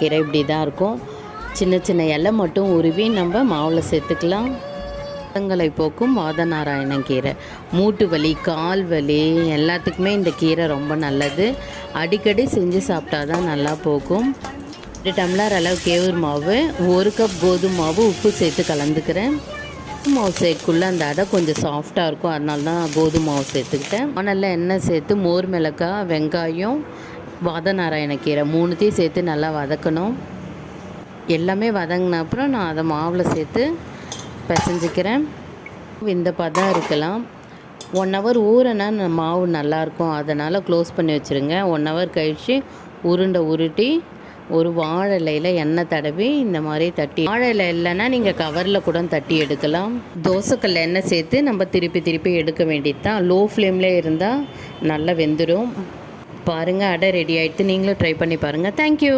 கீரை இப்படி தான் இருக்கும். சின்ன சின்ன இலை மட்டும் உருவி நம்ம மாவில் சேர்த்துக்கலாம். ரத்தங்களை போக்கும் வாதநாராயணக்கீரை மூட்டு வலி கால் வலி எல்லாத்துக்குமே இந்த கீரை ரொம்ப நல்லது. அடிக்கடி செஞ்சு சாப்பிட்டா தான் நல்லா போகும். ஒரு டம்ளர் அளவு கேவூர் மாவு ஒரு கப் கோதுமை மாவு உப்பு சேர்த்து கலந்துக்கிறேன். மாவு சேர்க்குள்ளே அந்த அடை கொஞ்சம் சாஃப்டாக இருக்கும். அதனால தான் கோதுமை மாவு சேர்த்துக்கிட்டேன். மணலில் எண்ணெய் சேர்த்து மோர் மிளகாய் வெங்காயம் வாதநாராயணக்கீரை மூணுத்தையும் சேர்த்து நல்லா வதக்கணும். எல்லாமே வதங்கின அப்புறம் நான் அதை மாவில் சேர்த்து பிசைஞ்சிக்கிறேன். இந்த பதம் இருக்கலாம். ஒன் ஹவர் ஊறனா மாவு நல்லாயிருக்கும் அதனால் க்ளோஸ் பண்ணி வச்சுருங்க. ஒன் ஹவர் கழித்து உருண்டை உருட்டி ஒரு வாழை இலையில் எண்ணெய் தடவி இந்த மாதிரி தட்டி வாழை இலை இல்லைன்னா நீங்கள் கவரில் கூட தட்டி எடுக்கலாம். தோசைக்கல்ல எண்ணெய் சேர்த்து நம்ம திருப்பி திருப்பி எடுக்க வேண்டியது தான் லோ ஃப்ளேம்லேயே இருந்தால் நல்லா வெந்துடும் பாருங்கள் அடை ரெடி ஆகிடுத்து நீங்களும் ட்ரை பண்ணி பாருங்கள் தேங்க்யூ